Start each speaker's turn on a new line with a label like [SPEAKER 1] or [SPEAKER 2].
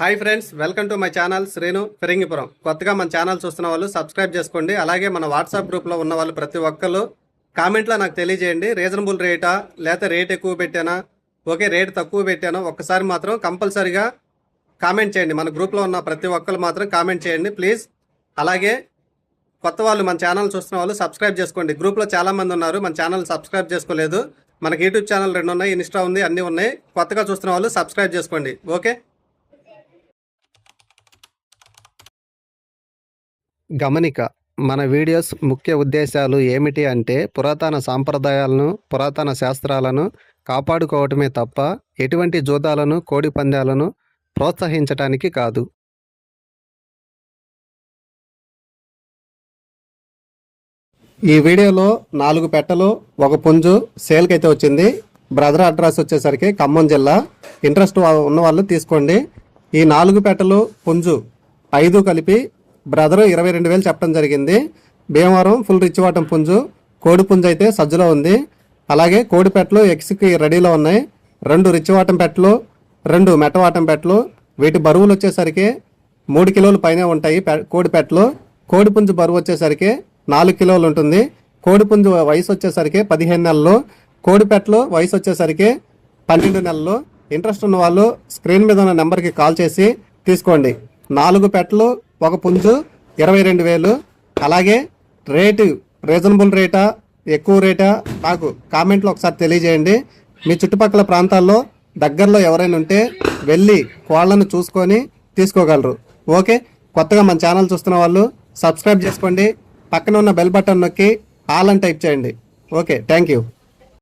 [SPEAKER 1] Hi friends welcome to my channel Srinu Phirangipuram. కొత్తగా మన channel చూస్తున్న వాళ్ళు సబ్స్క్రైబ్ చేసుకోండి. అలాగే మన వాట్సాప్ గ్రూప్లో ఉన్న వాళ్ళు ప్రతి ఒక్కరు కామెంట్లో నాకు తెలియజేయండి. రీజనబుల్ రేటా లేకపోతే రేట్ ఎక్కువ పెట్టానా? ఓకే రేట్ తక్కువ పెట్టానా? ఒక్కసారి మాత్రం కంపల్సరీగా కామెంట్ చేయండి. మన గ్రూప్లో ఉన్న ప్రతి ఒక్కరు మాత్రం కామెంట్ చేయండి ప్లీజ్. అలాగే కొత్త వాళ్ళు మన ఛానల్ చూస్తున్న వాళ్ళు సబ్స్క్రైబ్ చేసుకోండి. గ్రూప్లో చాలామంది ఉన్నారు మన ఛానల్ సబ్స్క్రైబ్ చేసుకోలేదు. మనకి యూట్యూబ్ ఛానల్ రెండు ఉన్నాయి ఇన్స్టా ఉంది అన్నీ ఉన్నాయి. కొత్తగా చూస్తున్న వాళ్ళు సబ్స్క్రైబ్ చేసుకోండి. ఓకే? గమనిక మన వీడియోస్ ముఖ్య ఉద్దేశాలు ఏమిటి అంటే పురాతన సాంప్రదాయాలను పురాతన శాస్త్రాలను కాపాడుకోవటమే తప్ప ఎటువంటి జూదాలను కోడి పందాలను ప్రోత్సహించటానికి కాదు. ఈ వీడియోలో నాలుగు పెట్టలు ఒక పుంజు సేల్కి అయితే వచ్చింది. బ్రదర్ అడ్రస్ వచ్చేసరికి ఖమ్మం జిల్లా. ఇంట్రెస్ట్ ఉన్న వాళ్ళు తీసుకోండి. ఈ నాలుగు పెట్టలు పుంజు ఐదు కలిపి బ్రదర్ ఇరవై రెండు వేలు చెప్పడం జరిగింది. భీమవరం ఫుల్ రిచ్ వాటం పుంజు కోడి పుంజు అయితే సజ్జలో ఉంది. అలాగే కోడి పెట్టలు ఎక్స్కి రెడీలో ఉన్నాయి. రెండు రిచ్ వాటం పెట్టలు రెండు మెటవాటం పెట్టలు. వీటి బరువులు వచ్చేసరికి మూడు కిలోలు పైనే ఉంటాయి పె- కోడి పెట్టలు. కోడి పుంజు బరువు వచ్చేసరికి నాలుగు కిలోలు ఉంటుంది. కోడి పుంజు వయసు వచ్చేసరికి పదిహేను నెలలు. కోడి పెట్టలు వయసు వచ్చేసరికి పన్నెండు నెలలు. ఇంట్రెస్ట్ ఉన్న వాళ్ళు స్క్రీన్ మీద ఉన్న నెంబర్కి కాల్ చేసి తీసుకోండి. నాలుగు పెట్టలు ఒక పుంజు ఇరవై రెండు వేలు. అలాగే రేటు రీజనబుల్ రేటా ఎక్కువ రేటా నాకు కామెంట్లో ఒకసారి తెలియజేయండి. మీ చుట్టుపక్కల ప్రాంతాల్లో దగ్గరలో ఎవరైనా ఉంటే వెళ్ళి కోళ్ళను చూసుకొని తీసుకోగలరు. ఓకే? కొత్తగా మన ఛానల్ చూస్తున్న వాళ్ళు సబ్స్క్రైబ్ చేసుకోండి. పక్కన ఉన్న బెల్ బటన్ నొక్కి ఆల్ అని టైప్ చేయండి. ఓకే? Thank you.